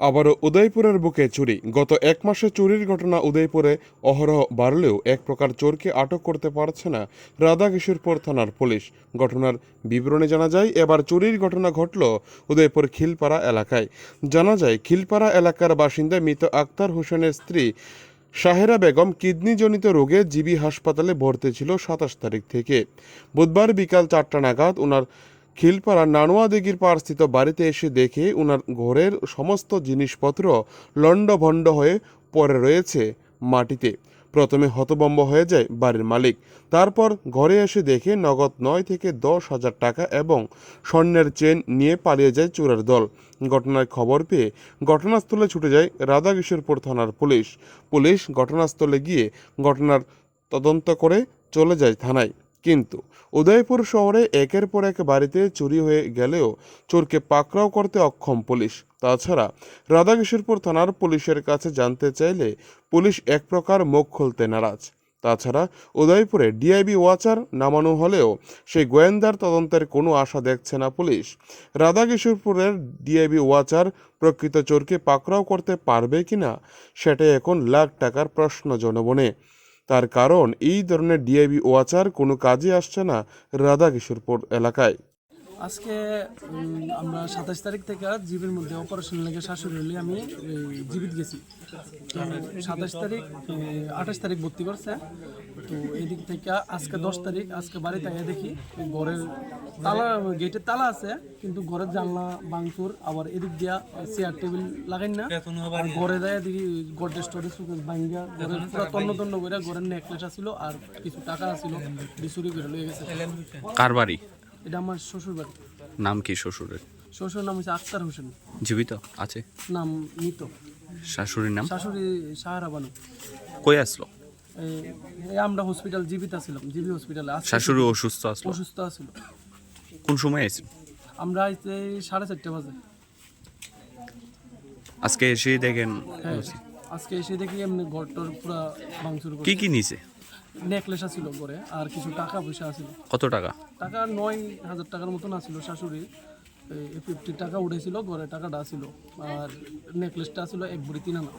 আবারও উদয়পুরের বুকে চুরি। গত এক মাসে চুরির ঘটনা উদয়পুরে অহরহ বাড়লেও এক প্রকার চোরকে আটক করতে পারছে না রাধাকিশোরপুর থানার পুলিশ। ঘটনার বিবরণে জানা যায়, এবার চুরির ঘটনা ঘটল উদয়পুর খিলপাড়া এলাকায়। জানা যায়, খিলপাড়া এলাকার বাসিন্দা মৃত আক্তার হোসেনের স্ত্রী শাহেরা বেগম কিডনিজনিত রোগে জিবি হাসপাতালে ভর্তি ছিল সাতাশ তারিখ থেকে। বুধবার বিকাল চারটা নাগাদ ওনার খিলপাড়া নানুয়া দিঘির পাড়স্থিত বাড়িতে এসে দেখে ওনার ঘরের সমস্ত জিনিসপত্র লণ্ডভণ্ড হয়ে পড়ে রয়েছে মাটিতে। প্রথমে হতবম্ব হয়ে যায় বাড়ির মালিক। তারপর ঘরে এসে দেখে নগদ নয় থেকে দশ হাজার টাকা এবং স্বর্ণের চেন নিয়ে পালিয়ে যায় চোরের দল। ঘটনার খবর পেয়ে ঘটনাস্থলে ছুটে যায় রাধাকিশোরপুর থানার পুলিশ। পুলিশ ঘটনাস্থলে গিয়ে ঘটনার তদন্ত করে চলে যায় থানায়। কিন্তু উদয়পুর শহরে একের পর এক বাড়িতে চুরি হয়ে গেলেও চোরকে পাকড়াও করতে অক্ষম পুলিশ। তাছাড়া রাধাকিশোরপুর থানার পুলিশের কাছে জানতে চাইলে পুলিশ এক প্রকার মুখ খুলতে নারাজ। তাছাড়া উদয়পুরে ডিআইবি ওয়াচার নামানো হলেও সেই গোয়েন্দার তদন্তের কোনো আশা দেখছে না পুলিশ। রাধাকিশোরপুরের ডিআইবি ওয়াচার প্রকৃত চোরকে পাকড়াও করতে পারবে কিনা, সেটাই এখন লাখ টাকার প্রশ্ন জনবনে। তার কারণ এই ধরনের ডিআইবি ওয়াচার কোনো কাজে আসছে না রাধাকিশোরপুর এলাকায়। আজকে আমরা সাতাশ তারিখ থেকে জীবের মধ্যে অপারেশন লেগে শাশুড়ি হলে আমি জীবিত গেছি। সাতাশ তারিখ আঠাশ তারিখ ভর্তি করছে। তো এই দিক থেকে আজকে দশ তারিখ, আজকে বাড়িতে গিয়ে দেখি ঘরের তালা, গেটের তালা আছে, কিন্তু ঘরের জানলা বাংচুর আবার এদিক দিয়া চেয়ার টেবিল লাগাই না। ঘরে যায় দেখি গডরেজ স্টোরেজ ভাঙ্গা ঘরের পুরো তন্ন তন্ন করে ঘরের নেকলেস আছিল আর কিছু টাকা আছিল চুরি করে লয়ে গেছে। কার বাড়ি? এটা আমার শ্বশুর বাড়ি নাম কি শ্বশুরের? শ্বশুর নাম হচ্ছে আক্তার হোসেন। জীবিত? আছে? নাম মৃত। শাশুড়ির নাম? শাশুড়ি সাহারা বানু। কই আসলো? এই- আমরা হসপিটাল জীবিত ছিলাম জিবি হসপিটালে শাশুড়ি অসুস্থ আসলো? অসুস্থ আছিল। কোন সময় এসে আমরা আইতে সাড়ে চারটে বাজে। আজকে এসে দেখেন হ্যাঁ আজকে এসে দেখি এমনি ঘরটর পুরা ভাঙচুর কি কি নিছে নেকলেস আছিল ঘরে আর কিছু টাকা পয়সা আছিল। কত টাকা? টাকা নয় হাজার টাকার মতন আছিল শাশুড়ি। ফিফটি টাকা উঠেছিল ঘরে টাকাটা আছিল। আর নেকলেসটা আছিল এক বুড়ি তিন আনা।